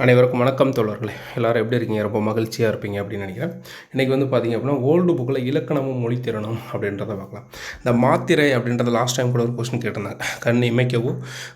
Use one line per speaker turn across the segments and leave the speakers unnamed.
அனைவருக்கும் வணக்கம் தோழர்களே. எல்லோரும் எப்படி இருக்கீங்க? ரொம்ப மகிழ்ச்சியாக இருப்பீங்க அப்படின்னு நினைக்கிறேன். இன்றைக்கி வந்து பார்த்திங்க அப்படின்னா ஓல்டு புக்கில் இலக்கணமும் மொழி திறனும் அப்படின்றத பார்க்கலாம். இந்த மாத்திரை அப்படின்றத லாஸ்ட் டைம் கூட ஒரு கொஸ்டின் கேட்டிருந்தாங்க. கண் இமைக்கவோ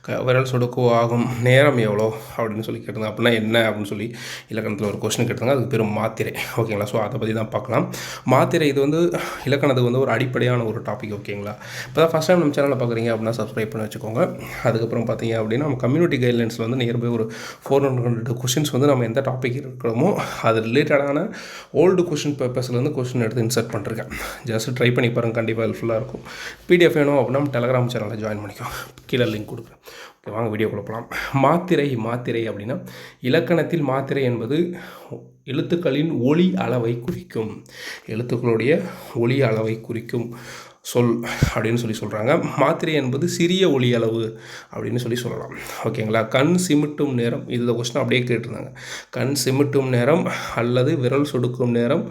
க விரல் சொடுக்கவோ ஆகும் நேரம் எவ்வளோ அப்படின்னு சொல்லி கேட்டிருந்தாங்க. அப்படின்னா என்ன அப்படின்னு சொல்லி இலக்கணத்தில் ஒரு கொஸ்டின் கேட்டிருந்தாங்க. அதுக்கு பெரும் மாத்திரை. ஓகேங்களா ஸோ அதை பற்றி தான் பார்க்கலாம். மாத்திரை இது வந்து இலக்கணத்துக்கு வந்து ஒரு அடிப்படையான ஒரு டாபிக் ஓகேங்களா இப்போ தான் ஃபஸ்ட் டைம் நம்ம சேனலில் பார்க்குறீங்க அப்படின்னா சப்ஸ்கிரைப் பண்ணி வச்சுக்கோங்க. அதுக்கப்புறம் பார்த்தீங்க அப்படின்னா நம்ம கம்யூனிட்டி கைட்லைன்ஸில் வந்து நியர்பை ஒரு ஃபோர் ஹண்ட்ரட் ஹண்ட்ரட் கொஷின்ஸ் வந்து நம்ம எந்த டாபிக் இருக்கிறோமோ அது ரிலேட்டடான ஓல்டு கொஷின் பேப்பர்ஸ்லேருந்து கொஷின் எடுத்து இன்சர்ட் பண்ணிருக்கேன் ஜஸ்ட் ட்ரை பண்ணி பாருங்கள் கண்டிப்பாக ஹெல்ப்ஃபுல்லாக இருக்கும். பிடிஎஃப் வேணும் அப்படின்னா நம்ம டெலகிராம் சேனலில் ஜாயின் பண்ணிக்கோ கீழே லிங்க் கொடுக்குறேன். ஓகே வாங்க வீடியோ கொடுக்கலாம் மாத்திரை மாத்திரை அப்படின்னா இலக்கணத்தில் மாத்திரை என்பது எழுத்துக்களின் ஒளி அளவை குறிக்கும். எழுத்துக்களுடைய ஒளி அளவை குறிக்கும். சொல் அப்படின்னு சொல்லி சொல்கிறாங்க மாத்திரை என்பது சிறிய ஒளி அளவு அப்படின்னு சொல்லி சொல்லலாம். ஓகேங்களா கண் சிமிட்டும் நேரம் இது கொஸ்டின் அப்படியே கேட்டிருந்தாங்க. கண் சிமிட்டும் நேரம் அல்லது விரல் சொடுக்கும் நேரம்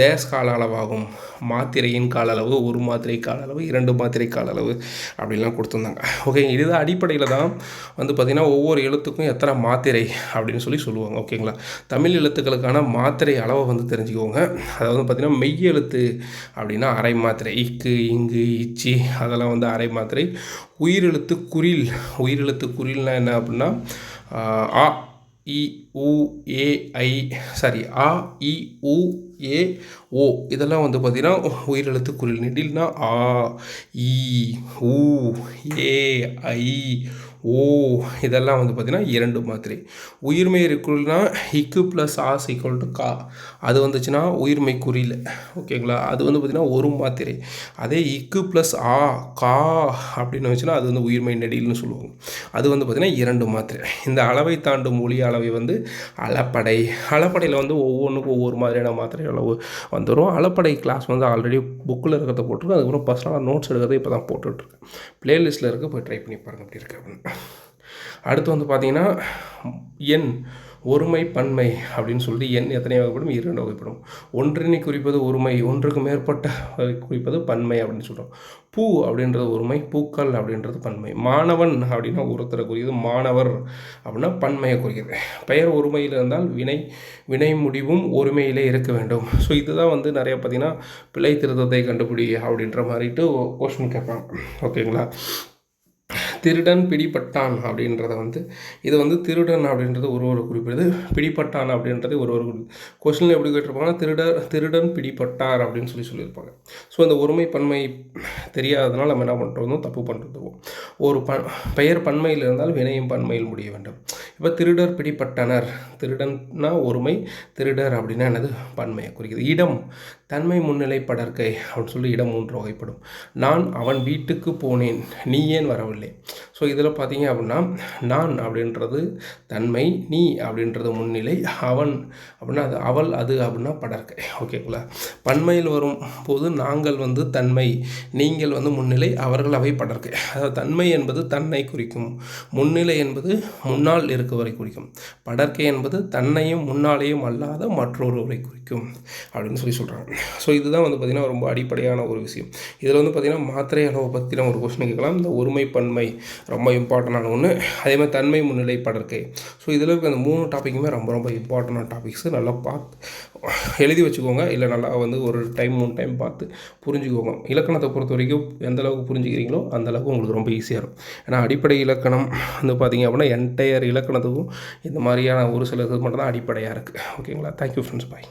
தேஸ் கால அளவாகும். மாத்திரையின் கால அளவு ஒரு மாத்திரை கால அளவு இரண்டு மாத்திரை கால அளவு அப்படின்லாம் கொடுத்துருந்தாங்க. ஓகே இது அடிப்படையில் தான் வந்து பார்த்திங்கன்னா ஒவ்வொரு எழுத்துக்கும் எத்தனை மாத்திரை அப்படின்னு சொல்லி சொல்லுவாங்க. ஓகேங்களா தமிழ் எழுத்துக்களுக்கான மாத்திரை அளவை வந்து தெரிஞ்சுக்கோங்க. அதாவது பார்த்திங்கன்னா மெய் எழுத்து அப்படின்னா அரை மாத்திரை இக்கு இங்கு இச்சி அதெல்லாம் வந்து அரை மாத்திரை. உயிரெழுத்து குரில் உயிரெழுத்து குரில்னால் என்ன அப்படின்னா ஆ இ உ ஏ ஐ சாரி ஆ இ உ ஏ ஓ இதெல்லாம் வந்து பார்த்திங்கன்னா உயிரெழுத்து குறில் நெடில்னா ஆ இ உ ஏ ஐ ஓ இதெல்லாம் வந்து பார்த்திங்கன்னா இரண்டு மாத்திரை உயிர்மை இருக்குன்னா ஹிக்கு ப்ளஸ் ஆஸ் ஈக்குவல் டு கா. அது வந்துச்சுன்னா உயிர்மை குறியில். ஓகேங்களா? அது வந்து பார்த்திங்கன்னா ஒரு மாத்திரை அதே இக்கு ப்ளஸ் ஆ கா அப்படின்னு வச்சுன்னா அது வந்து உயிர்மை நெடில்னு சொல்லுவாங்க அது வந்து பார்த்திங்கன்னா இரண்டு மாத்திரை இந்த அளவை தாண்டும் மொழி அளவை வந்து அளப்படை. அளப்படையில் வந்து ஒவ்வொன்றுக்கும் ஒவ்வொரு மாதிரியான மாத்திரை அளவு வந்துடும் அளப்படை கிளாஸ் வந்து ஆல்ரெடி புக்கில் இருக்கிறத போட்டிருக்கோம் அதுக்கப்புறம் பர்சனலாக நோட்ஸ் எடுக்கிறத இப்போ தான் போட்டுட்ருக்கேன் ப்ளேலிஸ்ட்டில் இருக்க போய் ட்ரை பண்ணி பாருங்கள் அப்படி இருக்கு. அடுத்து வந்து பார்த்திங்கன்னா எண் ஒருமை பன்மை அப்படின்னு சொல்லிட்டு எண் எத்தனை வகைப்படும்? இரண்டு வகைப்படும். ஒன்றினை குறிப்பது ஒருமை ஒன்றுக்கு மேற்பட்ட குறிப்பது பன்மை அப்படின்னு சொல்கிறோம் பூ அப்படின்றது ஒருமை பூக்கள் அப்படின்றது பன்மை. மாணவன் அப்படின்னா ஒருத்தரை குறியது மாணவர் அப்படின்னா பன்மையை குறிக்கிறது பெயர் ஒருமையில் இருந்தால் வினை வினை முடிவும் ஒருமையிலே இருக்க வேண்டும். ஸோ இதுதான் வந்து நிறைய பார்த்திங்கன்னா பிழை திருத்தத்தை கண்டுபிடி அப்படின்ற மாதிரிட்டு கொஸ்டின் கேட்பாங்க. ஓகேங்களா திருடன் பிடிப்பட்டான் அப்படின்றத வந்து இது வந்து திருடன் அப்படின்றது ஒரு ஒரு குறிப்பிடுது. பிடிப்பட்டான் அப்படின்றது ஒரு ஒரு கொஸ்டினில் எப்படி கேட்டிருப்பாங்கன்னா திருடர் திருடன் பிடிப்பட்டார் அப்படின்னு சொல்லி சொல்லியிருப்பாங்க. ஸோ அந்த ஒருமை பன்மை தெரியாததுனால நம்ம என்ன பண்ணுறோம் தப்பு பண்ணுறதுவோம் ஒரு ப பெயர் பன்மையில் இருந்தால் வினையும் பன்மையில் முடிய வேண்டும். இப்போ திருடர் பிடிப்பட்டனர் திருடன்னா ஒருமை திருடர் அப்படின்னா என்னது? பன்மையை குறிக்குது. இடம் தன்மை முன்னிலை படற்கை அப்படின்னு சொல்லி இடம் மூன்று வகைப்படும். நான் அவன் வீட்டுக்கு போனேன். நீ ஏன் வரவில்லை? ஸோ இதில் பார்த்தீங்க அப்படின்னா நான் அப்படின்றது தன்மை நீ அப்படின்றது முன்னிலை அவன் அப்படின்னா அது அவள் அது அப்படின்னா படற்கை. ஓகேங்களா பன்மையில் வரும் போது நாங்கள் வந்து தன்மை நீங்கள் வந்து முன்னிலை அவர்கள் அவை படற்கை. அதாவது தன்மை என்பது தன்னை குறிக்கும் முன்னிலை என்பது முன்னால் இருக்கவரை குறிக்கும். படற்கை என்பது தன்னையும் முன்னாலேயும் அல்லாத மற்றொருவரை குறிக்கும் அப்படின்னு சொல்லி சொல்கிறாங்க ஸோ இதுதான் வந்து பார்த்திங்கன்னா ரொம்ப அடிப்படையான ஒரு விஷயம். இதில் வந்து பார்த்திங்கன்னா மாத்திரை அளவை பற்றின ஒரு கொஸ்டின் கேட்கலாம். இந்த ஒருமை பன்மை ரொம்ப இம்பார்ட்டண்டான ஒன்று அதே மாதிரி தன்மை முன்னிலை படற்கை ஸோ இதில் இருக்க அந்த மூணு டாப்பிக்குமே ரொம்ப ரொம்ப இம்பார்ட்டண்டான டாபிக்ஸு நல்லா பார்த்து எழுதி வச்சுக்கோங்க. இல்லை நல்லா வந்து ஒரு டைம் மூணு டைம் பார்த்து புரிஞ்சுக்கோங்க. இலக்கணத்தை பொறுத்த வரைக்கும் எந்த அளவுக்கு புரிஞ்சுக்கிறீங்களோ அந்த அளவுக்கு உங்களுக்கு ரொம்ப ஈஸியாக இருக்கும். ஏன்னா அடிப்படை இலக்கணம் வந்து பார்த்திங்க அப்படின்னா என்டையர் இலக்கணத்துக்கும் இந்த மாதிரியான ஒரு சில இது மட்டும் தான் அடிப்படையாக இருக்குது ஓகேங்களா தேங்க்யூ ஃப்ரெண்ட்ஸ் பாய்